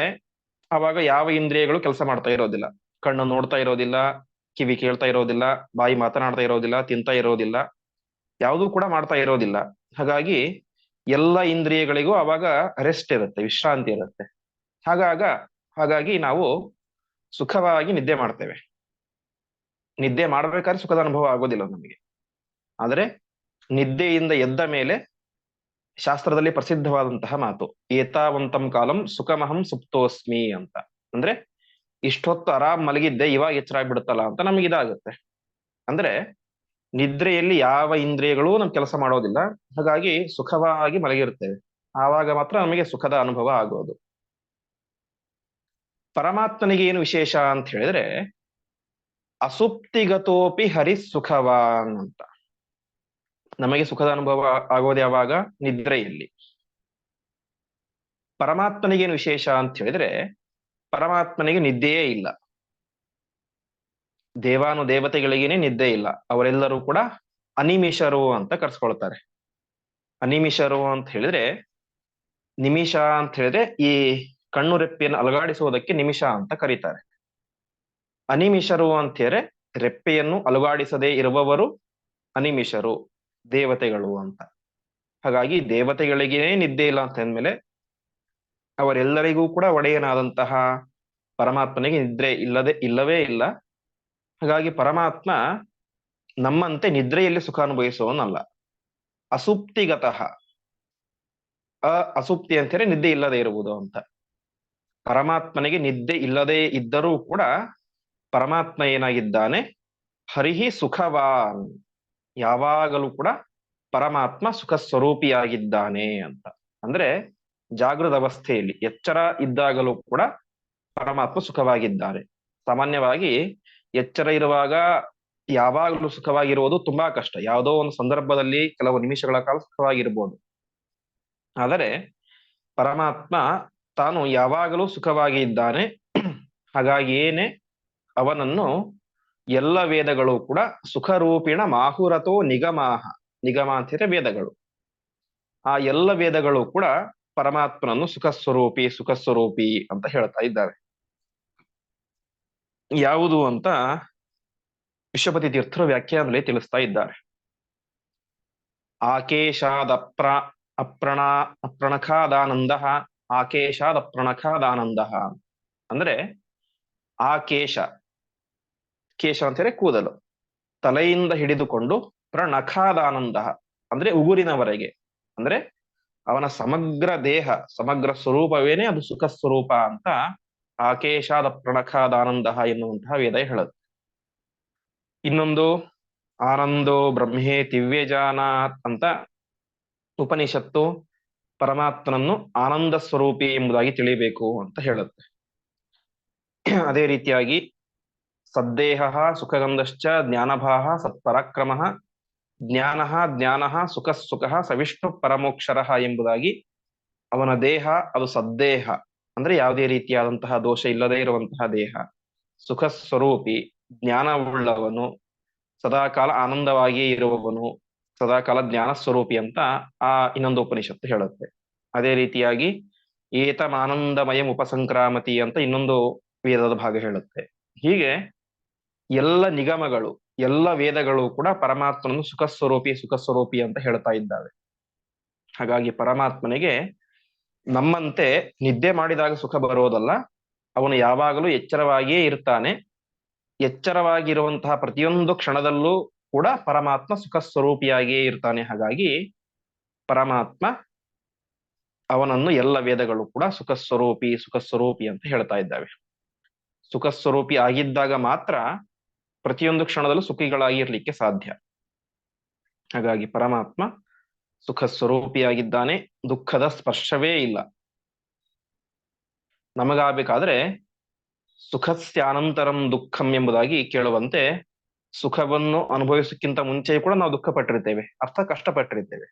ಅವಾಗ ಯಾವ ಇಂದ್ರಿಯಗಳು ಕೆಲಸ ಮಾಡ್ತಾ ಇರೋದಿಲ್ಲ. ಕಣ್ಣು ನೋಡ್ತಾ ಇರೋದಿಲ್ಲ, ಕಿವಿ ಕೇಳ್ತಾ ಇರೋದಿಲ್ಲ, ಬಾಯಿ ಮಾತನಾಡ್ತಾ ಇರೋದಿಲ್ಲ, ತಿಂತಾ ಇರೋದಿಲ್ಲ, ಯಾವುದೂ ಕೂಡ ಮಾಡ್ತಾ ಇರೋದಿಲ್ಲ. ಹಾಗಾಗಿ ಎಲ್ಲ ಇಂದ್ರಿಯಗಳಿಗೂ ಅವಾಗ ರೆಸ್ಟ್ ಇರುತ್ತೆ, ವಿಶ್ರಾಂತಿ ಇರುತ್ತೆ. ಹಾಗಾಗ, ಹಾಗಾಗಿ ನಾವು ಸುಖವಾಗಿ ನಿದ್ದೆ ಮಾಡ್ತೇವೆ. ನಿದ್ದೆ ಮಾಡ್ಬೇಕಾದ್ರೆ ಸುಖದ ಅನುಭವ ಆಗೋದಿಲ್ಲ ನಮಗೆ. ಆದ್ರೆ ನಿದ್ದೆಯಿಂದ ಎದ್ದ ಮೇಲೆ ಶಾಸ್ತ್ರದಲ್ಲಿ ಪ್ರಸಿದ್ಧವಾದಂತಹ ಮಾತು, ಏತಾವಂತಂ ಕಾಲಂ ಸುಖಮಹಂ ಸುಪ್ತೋಸ್ಮಿ ಅಂತ. ಅಂದ್ರೆ ಇಷ್ಟೊತ್ತು ಆರಾಮ್ ಮಲಗಿದ್ದೆ, ಇವಾಗ ಎಚ್ಚರ ಆಗ್ಬಿಡುತ್ತಲ್ಲ ಅಂತ ನಮಗೆ ಇದಾಗುತ್ತೆ. ಅಂದ್ರೆ ನಿದ್ರೆಯಲ್ಲಿ ಯಾವ ಇಂದ್ರಿಯಗಳು ನಮ್ ಕೆಲಸ ಮಾಡೋದಿಲ್ಲ. ಹಾಗಾಗಿ ಸುಖವಾಗಿ ಮಲಗಿರುತ್ತೇವೆ. ಆವಾಗ ಮಾತ್ರ ನಮಗೆ ಸುಖದ ಅನುಭವ ಆಗೋದು. ಪರಮಾತ್ಮನಿಗೆ ಏನು ವಿಶೇಷ ಅಂತ ಹೇಳಿದ್ರೆ, ಅಸುಪ್ತಿಗತೋಪಿ ಹರಿ ಸುಖವಾನ್ ಅಂತ. ನಮಗೆ ಸುಖದ ಅನುಭವ ಆಗೋದು ಯಾವಾಗ ನಿದ್ರೆಯಲ್ಲಿ. ಪರಮಾತ್ಮನಿಗೇನು ವಿಶೇಷ ಅಂತ ಹೇಳಿದ್ರೆ, ಪರಮಾತ್ಮನಿಗೆ ನಿದ್ದೆಯೇ ಇಲ್ಲ. ದೇವಾನು ದೇವತೆಗಳಿಗೇನೆ ನಿದ್ದೆ ಇಲ್ಲ. ಅವರೆಲ್ಲರೂ ಕೂಡ ಅನಿಮಿಷರು ಅಂತ ಕರ್ಸ್ಕೊಳ್ತಾರೆ. ಅನಿಮಿಷರು ಅಂತ ಹೇಳಿದ್ರೆ, ನಿಮಿಷ ಅಂತ ಹೇಳಿದ್ರೆ ಈ ಕಣ್ಣು ರೆಪ್ಪೆಯನ್ನು ಅಲುಗಾಡಿಸುವುದಕ್ಕೆ ನಿಮಿಷ ಅಂತ ಕರೀತಾರೆ. ಅನಿಮಿಷರು ಅಂತ ಹೇಳಿದ್ರೆ, ರೆಪ್ಪೆಯನ್ನು ಅಲುಗಾಡಿಸದೇ ಇರುವವರು ಅನಿಮಿಷರು. ದೇವತೆಗಳು ಅಂತ. ಹಾಗಾಗಿ ದೇವತೆಗಳಿಗೇನೆ ನಿದ್ದೆ ಇಲ್ಲ ಅಂತ ಅಂದ್ಮೇಲೆ ಅವರೆಲ್ಲರಿಗೂ ಕೂಡ ಒಡೆಯನಾದಂತಹ ಪರಮಾತ್ಮನಿಗೆ ನಿದ್ರೆ ಇಲ್ಲದೆ, ಇಲ್ಲವೇ ಇಲ್ಲ. ಹಾಗಾಗಿ ಪರಮಾತ್ಮ ನಮ್ಮಂತೆ ನಿದ್ರೆಯಲ್ಲಿ ಸುಖ ಅನುಭವಿಸುವವನಲ್ಲ ಅಸುಪ್ತಿಗತಃ. ಅ ಅಸುಪ್ತಿ ಅಂತೇಳಿ ನಿದ್ದೆ ಇಲ್ಲದೆ ಇರುವುದು ಅಂತ. ಪರಮಾತ್ಮನಿಗೆ ನಿದ್ದೆ ಇಲ್ಲದೆ ಇದ್ದರೂ ಕೂಡ ಪರಮಾತ್ಮ ಏನಾಗಿದ್ದಾನೆ? ಹರಿಹಿ ಸುಖವಾನ್. ಯಾವಾಗಲೂ ಕೂಡ ಪರಮಾತ್ಮ ಸುಖ ಸ್ವರೂಪಿಯಾಗಿದ್ದಾನೆ ಅಂತ. ಅಂದ್ರೆ ಜಾಗೃತ ಅವಸ್ಥೆಯಲ್ಲಿ, ಎಚ್ಚರ ಇದ್ದಾಗಲೂ ಕೂಡ ಪರಮಾತ್ಮ ಸುಖವಾಗಿದ್ದಾರೆ. ಸಾಮಾನ್ಯವಾಗಿ ಎಚ್ಚರ ಇರುವಾಗ ಯಾವಾಗಲೂ ಸುಖವಾಗಿರುವುದು ತುಂಬಾ ಕಷ್ಟ. ಯಾವುದೋ ಒಂದು ಸಂದರ್ಭದಲ್ಲಿ ಕೆಲವು ನಿಮಿಷಗಳ ಕಾಲ ಸುಖವಾಗಿರ್ಬೋದು. ಆದರೆ ಪರಮಾತ್ಮ ತಾನು ಯಾವಾಗಲೂ ಸುಖವಾಗಿ ಇದ್ದಾನೆ ಹಾಗಾಗಿಯೇನೆ ಅವನನ್ನು ಎಲ್ಲ ವೇದಗಳು ಕೂಡ ಸುಖರೂಪಿಣ ಮಾಹುರತೋ ನಿಗಮಾಹ. ನಿಗಮ ಅಂತಿದ್ರೆ ವೇದಗಳು. ಆ ಎಲ್ಲ ವೇದಗಳು ಕೂಡ ಪರಮಾತ್ಮನನ್ನು ಸುಖ ಸ್ವರೂಪಿ ಸುಖ ಸ್ವರೂಪಿ ಅಂತ ಹೇಳ್ತಾ ಇದ್ದಾರೆ. ಯಾವುದು ಅಂತ ವಿಶ್ವಪತಿ ತೀರ್ಥರು ವ್ಯಾಖ್ಯಾನದಲ್ಲಿ ತಿಳಿಸ್ತಾ ಇದ್ದಾರೆ. ಆಕೇಶಾದ ಅಪ್ರ ಅಪ್ರಣ, ಅಪ್ರಣಖಾದಾನಂದ ಆಕೇಶಾದ ಪ್ರಣಖಾದಾನಂದಃ ಅಂದ್ರೆ ಆ ಕೇಶ ಅಂತೇಳಿ ಕೂದಲು. ತಲೆಯಿಂದ ಹಿಡಿದುಕೊಂಡು ಪ್ರಣಖಾದಾನಂದ, ಅಂದ್ರೆ ಉಗುರಿನವರೆಗೆ, ಅಂದ್ರೆ ಅವನ ಸಮಗ್ರ ದೇಹ, ಸಮಗ್ರ ಸ್ವರೂಪವೇನೆ ಅದು ಸುಖ ಸ್ವರೂಪ ಅಂತ ಆಕೇಶಾದ ಪ್ರಣಖಾದಾನಂದ ಎನ್ನುವಂತಹ ವೇದ ಹೇಳುತ್ತೆ ಇನ್ನೊಂದು, ಆನಂದೋ ಬ್ರಹ್ಮೇ ದಿವ್ಯಜಾನಾತ್ ಅಂತ ಉಪನಿಷತ್ತು ಪರಮಾತ್ಮನನ್ನು ಆನಂದ ಸ್ವರೂಪಿ ಎಂಬುದಾಗಿ ತಿಳಿಬೇಕು ಅಂತ ಹೇಳುತ್ತೆ. ಅದೇ ರೀತಿಯಾಗಿ ಸದ್ದೇಹ ಸುಖಗಂಧಶ್ಚ, ಜ್ಞಾನಭಾಹ ಸತ್ಪರಾಕ್ರಮ, ಜ್ಞಾನ ಜ್ಞಾನ ಸುಖ ಸುಖ ಸವಿಷ್ಣು ಪರಮೋಕ್ಷರ ಎಂಬುದಾಗಿ ಅವನ ದೇಹ, ಅದು ಸದ್ದೇಹ. ಅಂದ್ರೆ ಯಾವುದೇ ರೀತಿಯಾದಂತಹ ದೋಷ ಇಲ್ಲದೇ ಇರುವಂತಹ ದೇಹ. ಸುಖ ಸ್ವರೂಪಿ ಜ್ಞಾನವುಳ್ಳವನು, ಸದಾಕಾಲ ಆನಂದವಾಗಿಯೇ ಇರುವವನು, ಸದಾಕಾಲ ಜ್ಞಾನ ಸ್ವರೂಪಿ ಅಂತ ಆ ಇನ್ನೊಂದು ಉಪನಿಷತ್ತು ಹೇಳುತ್ತೆ. ಅದೇ ರೀತಿಯಾಗಿ ಏತಮಾನಂದಮಯಂ ಉಪಸಂಕ್ರಾಮತಿ ಅಂತ ಇನ್ನೊಂದು ವೇದದ ಭಾಗ ಹೇಳುತ್ತೆ. ಹೀಗೆ ಎಲ್ಲ ನಿಗಮಗಳು, ಎಲ್ಲ ವೇದಗಳು ಕೂಡ ಪರಮಾತ್ಮನನ್ನು ಸುಖ ಸ್ವರೂಪಿ ಸುಖ ಸ್ವರೂಪಿ ಅಂತ ಹೇಳ್ತಾ ಇದ್ದಾವೆ. ಹಾಗಾಗಿ ಪರಮಾತ್ಮನಿಗೆ ನಮ್ಮಂತೆ ನಿದ್ದೆ ಮಾಡಿದಾಗ ಸುಖ ಬರೋದಲ್ಲ, ಅವನು ಯಾವಾಗಲೂ ಎಚ್ಚರವಾಗಿಯೇ ಇರ್ತಾನೆ. ಎಚ್ಚರವಾಗಿರುವಂತಹ ಪ್ರತಿಯೊಂದು ಕ್ಷಣದಲ್ಲೂ ಕೂಡ ಪರಮಾತ್ಮ ಸುಖ ಸ್ವರೂಪಿಯಾಗಿಯೇ ಇರ್ತಾನೆ. ಹಾಗಾಗಿ ಪರಮಾತ್ಮ ಅವನನ್ನು ಎಲ್ಲ ವೇದಗಳು ಕೂಡ ಸುಖ ಸ್ವರೂಪಿ ಸುಖ ಸ್ವರೂಪಿ ಅಂತ ಹೇಳ್ತಾ ಇದ್ದಾವೆ. ಸುಖ ಸ್ವರೂಪಿ ಆಗಿದ್ದಾಗ ಮಾತ್ರ ಪ್ರತಿಯೊಂದು ಕ್ಷಣದಲ್ಲೂ ಸುಖಿಗಳಾಗಿರ್ಲಿಕ್ಕೆ ಸಾಧ್ಯ. ಹಾಗಾಗಿ ಪರಮಾತ್ಮ ಸುಖ ಸ್ವರೂಪಿಯಾಗಿದ್ದಾನೆ ದುಃಖದ ಸ್ಪರ್ಶವೇ ಇಲ್ಲ. ನಮಗಾಗಬೇಕಾದ್ರೆ ಸುಖಸ್ಯಾನಂತರಂ ದುಃಖಂ ಎಂಬುದಾಗಿ ಕೇಳುವಂತೆ ಸುಖವನ್ನು ಅನುಭವಿಸಕ್ಕಿಂತ ಮುಂಚೆ ಕೂಡ ನಾವು ದುಃಖ ಪಟ್ಟಿರ್ತೇವೆ ಅರ್ಥ ಕಷ್ಟಪಟ್ಟಿರ್ತೇವೆ.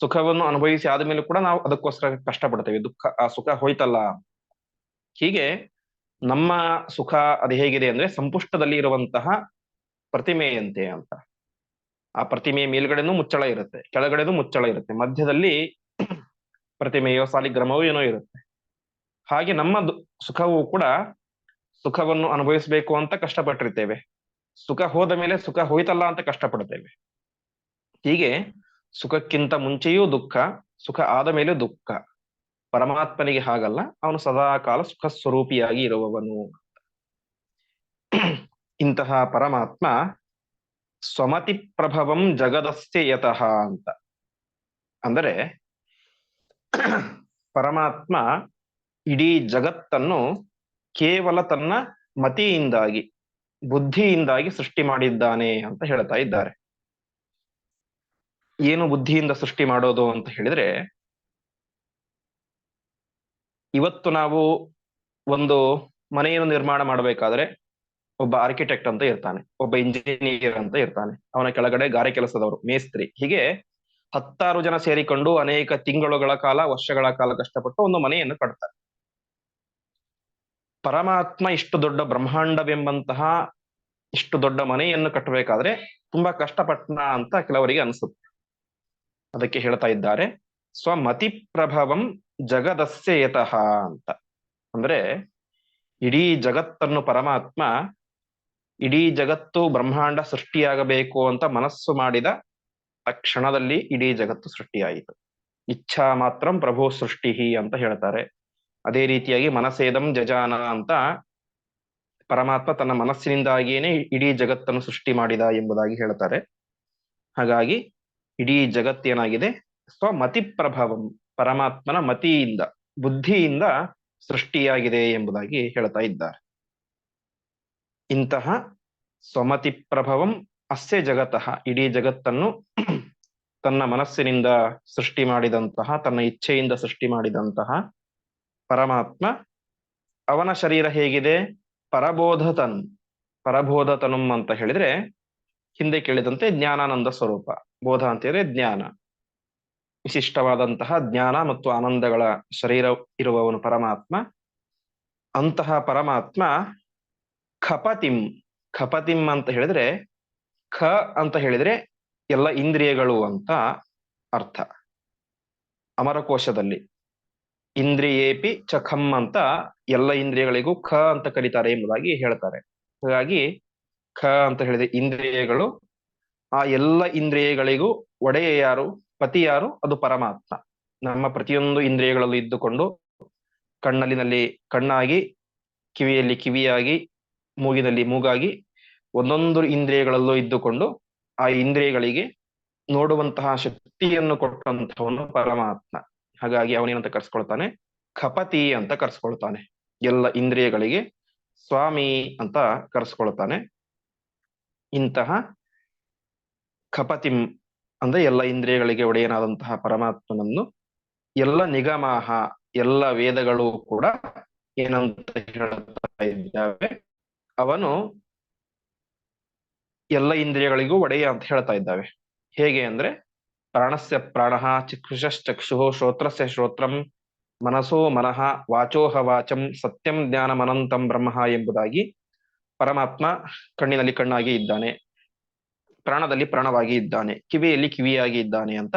ಸುಖವನ್ನು ಅನುಭವಿಸಿ ಆದ್ಮೇಲೆ ಕೂಡ ನಾವು ಅದಕ್ಕೋಸ್ಕರ ಕಷ್ಟಪಡ್ತೇವೆ. ದುಃಖ, ಆ ಸುಖ ಹೋಯ್ತಲ್ಲ. ಹೀಗೆ ನಮ್ಮ ಸುಖ ಅದು ಹೇಗಿದೆ ಅಂದ್ರೆ ಸಂಪುಷ್ಟದಲ್ಲಿ ಇರುವಂತಹ ಪ್ರತಿಮೆಯಂತೆ ಅಂತ. ಆ ಪ್ರತಿಮೆಯ ಮೇಲ್ಗಡೆನೂ ಮುಚ್ಚಳ ಇರುತ್ತೆ, ಕೆಳಗಡೆನೂ ಮುಚ್ಚಳ ಇರುತ್ತೆ, ಮಧ್ಯದಲ್ಲಿ ಪ್ರತಿಮೆಯೋ ಸಾಲಿಗ್ರಮವೋ ಏನೋ ಇರುತ್ತೆ. ಹಾಗೆ ನಮ್ಮ ಸುಖವೂ ಕೂಡ ಸುಖವನ್ನು ಅನುಭವಿಸಬೇಕು ಅಂತ ಕಷ್ಟಪಟ್ಟಿರ್ತೇವೆ. ಸುಖ ಹೋದ ಮೇಲೆ ಸುಖ ಹೋಯ್ತಲ್ಲ ಅಂತ ಕಷ್ಟಪಡ್ತೇವೆ. ಹೀಗೆ ಸುಖಕ್ಕಿಂತ ಮುಂಚೆಯೂ ದುಃಖ, ಸುಖ ಆದ ಮೇಲೆ ದುಃಖ. ಪರಮಾತ್ಮನಿಗೆ ಹಾಗಲ್ಲ, ಅವನು ಸದಾ ಕಾಲ ಸುಖ ಸ್ವರೂಪಿಯಾಗಿ ಇರುವವನು. ಇಂತಹ ಪರಮಾತ್ಮ ಸ್ವಮತಿ ಪ್ರಭವಂ ಜಗದಸ್ಯ ಯತಃ ಅಂತ. ಅಂದರೆ ಪರಮಾತ್ಮ ಇಡೀ ಜಗತ್ತನ್ನು ಕೇವಲ ತನ್ನ ಮತಿಯಿಂದಾಗಿ, ಬುದ್ಧಿಯಿಂದಾಗಿ ಸೃಷ್ಟಿ ಮಾಡಿದ್ದಾನೆ ಅಂತ ಹೇಳ್ತಾ ಇದ್ದಾರೆ. ಏನು ಬುದ್ಧಿಯಿಂದ ಸೃಷ್ಟಿ ಮಾಡೋದು ಅಂತ ಹೇಳಿದ್ರೆ ಇವತ್ತು ನಾವು ಒಂದು ಮನೆಯನ್ನು ನಿರ್ಮಾಣ ಮಾಡಬೇಕಾದ್ರೆ ಒಬ್ಬ ಆರ್ಕಿಟೆಕ್ಟ್ ಅಂತ ಇರ್ತಾನೆ, ಒಬ್ಬ ಇಂಜಿನಿಯರ್ ಅಂತ ಇರ್ತಾನೆ. ಅವನ ಕೆಳಗಡೆ ಗಾರೆ ಕೆಲಸದವರು, ಮೇಸ್ತ್ರಿ. ಹೀಗೆ ಹತ್ತಾರು ಜನ ಸೇರಿಕೊಂಡು ಅನೇಕ ತಿಂಗಳುಗಳ ಕಾಲ, ವರ್ಷಗಳ ಕಾಲ ಕಷ್ಟಪಟ್ಟು ಒಂದು ಮನೆಯನ್ನು ಕಟ್ತಾರೆ. ಪರಮಾತ್ಮ ಇಷ್ಟು ದೊಡ್ಡ ಬ್ರಹ್ಮಾಂಡವೆಂಬಂತಹ ಇಷ್ಟು ದೊಡ್ಡ ಮನೆಯನ್ನು ಕಟ್ಟಬೇಕಾದ್ರೆ ತುಂಬಾ ಕಷ್ಟಪಟ್ಟನ ಅಂತ ಕೆಲವರಿಗೆ ಅನಿಸುತ್ತೆ. ಅದಕ್ಕೆ ಹೇಳ್ತಾ ಇದ್ದಾರೆ ಸ್ವಮತಿ ಪ್ರಭವಂ ಜಗದಸ್ಯ ಯತಃ ಅಂತ. ಅಂದ್ರೆ ಇಡೀ ಜಗತ್ತನ್ನು ಪರಮಾತ್ಮ ಇಡೀ ಜಗತ್ತು ಬ್ರಹ್ಮಾಂಡ ಸೃಷ್ಟಿಯಾಗಬೇಕು ಅಂತ ಮನಸ್ಸು ಮಾಡಿದ ತಕ್ಷಣದಲ್ಲಿ ಇಡೀ ಜಗತ್ತು ಸೃಷ್ಟಿಯಾಯಿತು. ಇಚ್ಛಾ ಮಾತ್ರ ಪ್ರಭು ಸೃಷ್ಟಿ ಅಂತ ಹೇಳ್ತಾರೆ. ಅದೇ ರೀತಿಯಾಗಿ ಮನಸೇದಂ ಜಜಾನ ಅಂತ ಪರಮಾತ್ಮ ತನ್ನ ಮನಸ್ಸಿನಿಂದಾಗಿಯೇನೆ ಇಡೀ ಜಗತ್ತನ್ನು ಸೃಷ್ಟಿ ಮಾಡಿದ ಎಂಬುದಾಗಿ ಹೇಳ್ತಾರೆ. ಹಾಗಾಗಿ ಇಡೀ ಜಗತ್ತೇನಾಗಿದೆ ಸ್ವಮತಿ ಪ್ರಭಾವಂ ಪರಮಾತ್ಮನ ಮತಿಯಿಂದ, ಬುದ್ಧಿಯಿಂದ ಸೃಷ್ಟಿಯಾಗಿದೆ ಎಂಬುದಾಗಿ ಹೇಳ್ತಾ ಇದ್ದಾರೆ. ಇಂತಹ ಸ್ವಮತಿ ಪ್ರಭವಂ ಅಸ್ಯ ಜಗತಃ, ಇಡೀ ಜಗತ್ತನ್ನು ತನ್ನ ಮನಸ್ಸಿನಿಂದ ಸೃಷ್ಟಿ ಮಾಡಿದಂತಹ, ತನ್ನ ಇಚ್ಛೆಯಿಂದ ಸೃಷ್ಟಿ ಮಾಡಿದಂತಹ ಪರಮಾತ್ಮ, ಅವನ ಶರೀರ ಹೇಗಿದೆ? ಪರಬೋಧತನ್, ಪರಬೋಧತನುಂ ಅಂತ ಹೇಳಿದ್ರೆ ಹಿಂದೆ ಕೇಳಿದಂತೆ ಜ್ಞಾನಾನಂದ ಸ್ವರೂಪ. ಬೋಧ ಅಂತ ಹೇಳಿದ್ರೆ ಜ್ಞಾನ. ವಿಶಿಷ್ಟವಾದಂತಹ ಜ್ಞಾನ ಮತ್ತು ಆನಂದಗಳ ಶರೀರ ಇರುವವನು ಪರಮಾತ್ಮ. ಅಂತಹ ಪರಮಾತ್ಮ ಖಪತಿಂ ಖಪತಿಂ ಅಂತ ಹೇಳಿದ್ರೆ, ಖ ಅಂತ ಹೇಳಿದ್ರೆ ಎಲ್ಲ ಇಂದ್ರಿಯಗಳು ಅಂತ ಅರ್ಥ. ಅಮರಕೋಶದಲ್ಲಿ ಇಂದ್ರಿಯೇಪಿ ಚಖಂ ಅಂತ ಎಲ್ಲ ಇಂದ್ರಿಯಗಳಿಗೂ ಖ ಅಂತ ಕರೀತಾರೆ ಎಂಬುದಾಗಿ ಹೇಳ್ತಾರೆ. ಹಾಗಾಗಿ ಖ ಅಂತ ಹೇಳಿದ್ರೆ ಇಂದ್ರಿಯಗಳು, ಆ ಎಲ್ಲ ಇಂದ್ರಿಯಗಳಿಗೂ ಒಡೆಯ ಯಾರು? ಪತಿ ಯಾರು? ಅದು ಪರಮಾತ್ಮ. ನಮ್ಮ ಪ್ರತಿಯೊಂದು ಇಂದ್ರಿಯಗಳಲ್ಲೂ ಇದ್ದುಕೊಂಡು ಕಣ್ಣಲ್ಲಿನಲ್ಲಿ ಕಣ್ಣಾಗಿ, ಕಿವಿಯಲ್ಲಿ ಕಿವಿಯಾಗಿ, ಮೂಗಿನಲ್ಲಿ ಮೂಗಾಗಿ ಒಂದೊಂದು ಇಂದ್ರಿಯಗಳಲ್ಲೂ ಇದ್ದುಕೊಂಡು ಆ ಇಂದ್ರಿಯಗಳಿಗೆ ನೋಡುವಂತಹ ಶಕ್ತಿಯನ್ನು ಕೊಟ್ಟಂತವನು ಪರಮಾತ್ಮ. ಹಾಗಾಗಿ ಅವನೇನಂತ ಕರ್ಸ್ಕೊಳ್ತಾನೆ? ಖಪತಿ ಅಂತ ಕರ್ಸ್ಕೊಳ್ತಾನೆ. ಎಲ್ಲ ಇಂದ್ರಿಯಗಳಿಗೆ ಸ್ವಾಮಿ ಅಂತ ಕರೆಸ್ಕೊಳ್ತಾನೆ. ಇಂತಹ ಖಪತಿಂ ಅಂದ್ರೆ ಎಲ್ಲ ಇಂದ್ರಿಯಗಳಿಗೆ ಒಡೆಯನಾದಂತಹ ಪರಮಾತ್ಮನನ್ನು ಎಲ್ಲ ನಿಗಮಾಹ, ಎಲ್ಲ ವೇದಗಳು ಕೂಡ ಏನಂತ ಹೇಳ್ತಾ ಇದ್ದಾವೆ. ಅವನು ಎಲ್ಲ ಇಂದ್ರಿಯಗಳಿಗೂ ಒಡೆಯ ಅಂತ ಹೇಳ್ತಾ ಇದ್ದಾವೆ. ಹೇಗೆ ಅಂದ್ರೆ, ಪ್ರಾಣಸ್ಯ ಪ್ರಾಣ ಚಕ್ಷುಷಶ್ಚಕ್ಷು ಶ್ರೋತ್ರಸ್ಯ ಶ್ರೋತ್ರಂ ಮನಸೋ ಮನಃ ವಾಚೋಹ ವಾಚಂ ಸತ್ಯಂ ಜ್ಞಾನಮನಂತಂ ಬ್ರಹ್ಮ ಎಂಬುದಾಗಿ ಪರಮಾತ್ಮ ಕಣ್ಣಿನಲ್ಲಿ ಕಣ್ಣಾಗಿ ಇದ್ದಾನೆ. ಪ್ರಾಣದಲ್ಲಿ ಪ್ರಾಣವಾಗಿ ಇದ್ದಾನೆ, ಕಿವಿಯಲ್ಲಿ ಕಿವಿಯಾಗಿ ಇದ್ದಾನೆ ಅಂತ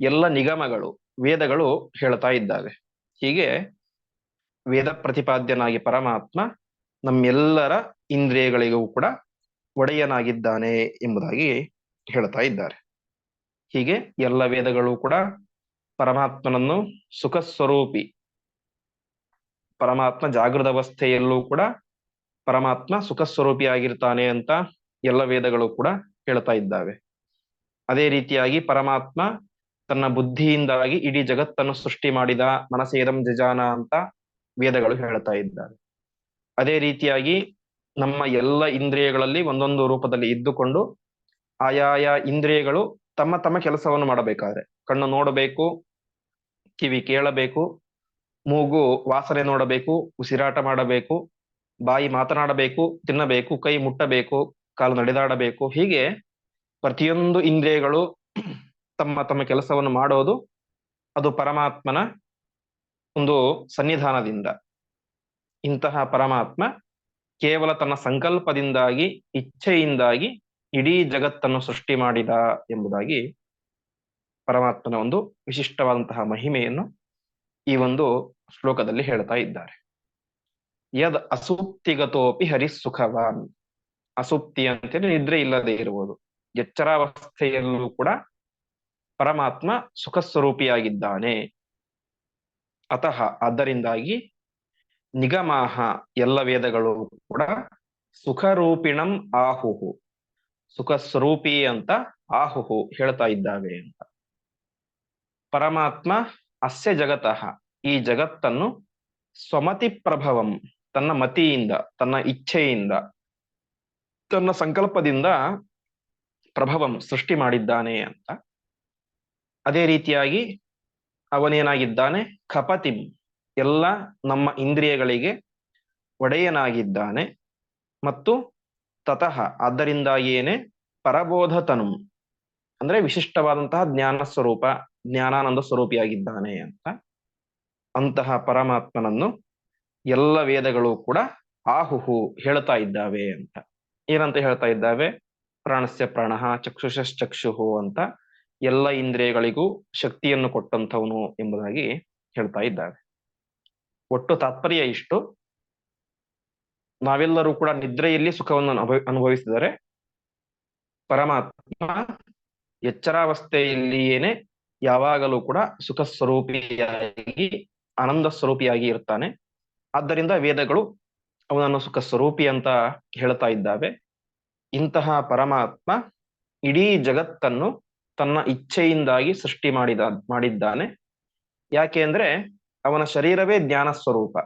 ಎಲ್ಲ ನಿಗಮಗಳು, ವೇದಗಳು ಹೇಳ್ತಾ ಇದ್ದಾವೆ. ಹೀಗೆ ವೇದ ಪ್ರತಿಪಾದ್ಯನಾಗಿ ಪರಮಾತ್ಮ ನಮ್ಮೆಲ್ಲರ ಇಂದ್ರಿಯಗಳಿಗೂ ಕೂಡ ಒಡೆಯನಾಗಿದ್ದಾನೆ ಎಂಬುದಾಗಿ ಹೇಳ್ತಾ ಇದ್ದಾರೆ. ಹೀಗೆ ಎಲ್ಲ ವೇದಗಳು ಕೂಡ ಪರಮಾತ್ಮನನ್ನು ಸುಖ ಸ್ವರೂಪಿ ಪರಮಾತ್ಮ ಜಾಗೃತ ಅವಸ್ಥೆಯಲ್ಲೂ ಕೂಡ ಪರಮಾತ್ಮ ಸುಖ ಸ್ವರೂಪಿಯಾಗಿರ್ತಾನೆ ಅಂತ ಎಲ್ಲ ವೇದಗಳು ಕೂಡ ಹೇಳ್ತಾ ಇದ್ದಾವೆ. ಅದೇ ರೀತಿಯಾಗಿ ಪರಮಾತ್ಮ ತನ್ನ ಬುದ್ಧಿಯಿಂದಾಗಿ ಇಡೀ ಜಗತ್ತನ್ನು ಸೃಷ್ಟಿ ಮಾಡಿದ ಮನಸೇದಂ ಜಜಾನ ಅಂತ ವೇದಗಳು ಹೇಳ್ತಾ ಇದ್ದಾವೆ ಅದೇ ರೀತಿಯಾಗಿ ನಮ್ಮ ಎಲ್ಲ ಇಂದ್ರಿಯಗಳಲ್ಲಿ ಒಂದೊಂದು ರೂಪದಲ್ಲಿ ಇದ್ದುಕೊಂಡು ಆಯಾಯ ಇಂದ್ರಿಯಗಳು ತಮ್ಮ ತಮ್ಮ ಕೆಲಸವನ್ನು ಮಾಡಬೇಕಾದ್ರೆ. ಕಣ್ಣು ನೋಡಬೇಕು, ಕಿವಿ ಕೇಳಬೇಕು, ಮೂಗು ವಾಸನೆ ನೋಡಬೇಕು, ಉಸಿರಾಟ ಮಾಡಬೇಕು, ಬಾಯಿ ಮಾತನಾಡಬೇಕು, ತಿನ್ನಬೇಕು, ಕೈ ಮುಟ್ಟಬೇಕು ಕಾಲು ನಡೆದಾಡಬೇಕು. ಹೀಗೆ ಪ್ರತಿಯೊಂದು ಇಂದ್ರಿಯಗಳು ತಮ್ಮ ತಮ್ಮ ಕೆಲಸವನ್ನು ಮಾಡೋದು ಅದು ಪರಮಾತ್ಮನ ಒಂದು ಸನ್ನಿಧಾನದಿಂದ. ಇಂತಹ ಪರಮಾತ್ಮ ಕೇವಲ ತನ್ನ ಸಂಕಲ್ಪದಿಂದಾಗಿ, ಇಚ್ಛೆಯಿಂದಾಗಿ ಇಡೀ ಜಗತ್ತನ್ನು ಸೃಷ್ಟಿ ಮಾಡಿದ ಎಂಬುದಾಗಿ ಪರಮಾತ್ಮನ ಒಂದು ವಿಶಿಷ್ಟವಾದಂತಹ ಮಹಿಮೆಯನ್ನು ಈ ಒಂದು ಶ್ಲೋಕದಲ್ಲಿ ಹೇಳ್ತಾ ಇದ್ದಾರೆ. ಯದ್ ಅಸೂಕ್ತಿಗತೋಪಿ ಹರಿ ಸುಖವಾನ್ ಅಸುಪ್ತಿ ಅಂತೇಳಿ ನಿದ್ರೆ ಇಲ್ಲದೆ ಇರುವುದು ಎಚ್ಚರಾವಸ್ಥೆಯಲ್ಲೂ ಕೂಡ ಪರಮಾತ್ಮ ಸುಖ ಸ್ವರೂಪಿಯಾಗಿದ್ದಾನೆ ಅತಃ ಅದರಿಂದಾಗಿ ನಿಗಮಾಹ ಎಲ್ಲ ವೇದಗಳು ಕೂಡ ಸುಖರೂಪಿಣಂ ಆಹುಹು. ಸುಖ ಸ್ವರೂಪಿ ಅಂತ ಆಹುಹು ಹೇಳ್ತಾ ಇದ್ದಾವೆ ಅಂತ. ಪರಮಾತ್ಮ ಅಸ್ಯ ಜಗತಃ, ಈ ಜಗತ್ತನ್ನು ಸ್ವಮತಿ ಪ್ರಭವಂ, ತನ್ನ ಮತಿಯಿಂದ, ತನ್ನ ಇಚ್ಛೆಯಿಂದ ತನ್ನ ಸಂಕಲ್ಪದಿಂದ ಪ್ರಭವಂ ಸೃಷ್ಟಿ ಮಾಡಿದ್ದಾನೆ ಅಂತ. ಅದೇ ರೀತಿಯಾಗಿ ಅವನೇನಾಗಿದ್ದಾನೆ? ಖಪತಿಂ. ಎಲ್ಲ ನಮ್ಮ ಇಂದ್ರಿಯಗಳಿಗೆ ಒಡೆಯನಾಗಿದ್ದಾನೆ. ಮತ್ತು ತತಃ ಆದ್ದರಿಂದಾಗಿಯೇನೆ ಪರಬೋಧತನು. ಅಂದ್ರೆ ವಿಶಿಷ್ಟವಾದಂತಹ ಜ್ಞಾನ ಸ್ವರೂಪ, ಜ್ಞಾನಾನಂದ ಸ್ವರೂಪಿಯಾಗಿದ್ದಾನೆ ಅಂತ. ಅಂತಹ ಪರಮಾತ್ಮನನ್ನು ಎಲ್ಲ ವೇದಗಳು ಕೂಡ ಆಹುಹು ಹೇಳ್ತಾ ಇದ್ದಾವೆ ಅಂತ. ಏನಂತ ಹೇಳ್ತಾ ಇದ್ದಾವೆ? ಪ್ರಾಣಸ್ಯ ಪ್ರಾಣ ಚಕ್ಷುಷಶ್ಚಕ್ಷುಹು ಅಂತ ಎಲ್ಲ ಇಂದ್ರಿಯಗಳಿಗೂ ಶಕ್ತಿಯನ್ನು ಕೊಟ್ಟಂಥವನು ಎಂಬುದಾಗಿ ಹೇಳ್ತಾ ಇದ್ದಾವೆ. ಒಟ್ಟು ತಾತ್ಪರ್ಯ ಇಷ್ಟು. ನಾವೆಲ್ಲರೂ ಕೂಡ ನಿದ್ರೆಯಲ್ಲಿ ಸುಖವನ್ನು ಅನುಭವ ಅನುಭವಿಸಿದರೆ ಪರಮಾತ್ಮ ಎಚ್ಚರಾವಸ್ಥೆಯಲ್ಲಿಯೇನೆ ಯಾವಾಗಲೂ ಕೂಡ ಸುಖ ಸ್ವರೂಪಿಯಾಗಿ ಆನಂದ ಸ್ವರೂಪಿಯಾಗಿ ಇರ್ತಾನೆ. ಆದ್ದರಿಂದ ವೇದಗಳು ಅವನನ್ನು ಸುಖ ಸ್ವರೂಪಿ ಅಂತ ಹೇಳ್ತಾ ಇದ್ದಾವೆ. ಇಂತಹ ಪರಮಾತ್ಮ ಇಡೀ ಜಗತ್ತನ್ನು ತನ್ನ ಇಚ್ಛೆಯಿಂದಾಗಿ ಸೃಷ್ಟಿ ಮಾಡಿದ, ಮಾಡಿದ್ದಾನೆ. ಯಾಕೆ ಅಂದ್ರೆ ಅವನ ಶರೀರವೇ ಜ್ಞಾನ ಸ್ವರೂಪ.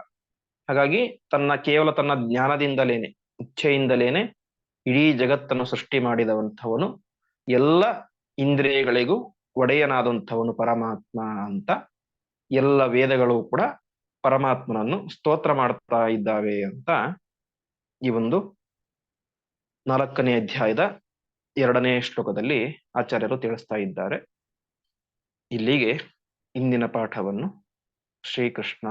ಹಾಗಾಗಿ ತನ್ನ ಕೇವಲ ತನ್ನ ಜ್ಞಾನದಿಂದಲೇನೆ, ಇಚ್ಛೆಯಿಂದಲೇನೆ ಇಡೀ ಜಗತ್ತನ್ನು ಸೃಷ್ಟಿ ಮಾಡಿದವಂಥವನು ಎಲ್ಲ ಇಂದ್ರಿಯಗಳಿಗೂ ಒಡೆಯನಾದಂಥವನು ಪರಮಾತ್ಮ ಅಂತ ಎಲ್ಲ ವೇದಗಳು ಕೂಡ ಪರಮಾತ್ಮನನ್ನು ಸ್ತೋತ್ರ ಮಾಡ್ತಾ ಇದ್ದಾವೆ ಅಂತ ಈ ಒಂದು ನಾಲ್ಕನೇ ಅಧ್ಯಾಯದ ಎರಡನೇ ಶ್ಲೋಕದಲ್ಲಿ ಆಚಾರ್ಯರು ತಿಳಿಸ್ತಾ ಇದ್ದಾರೆ. ಇಲ್ಲಿಗೆ ಇಂದಿನ ಪಾಠವನ್ನು ಶ್ರೀಕೃಷ್ಣ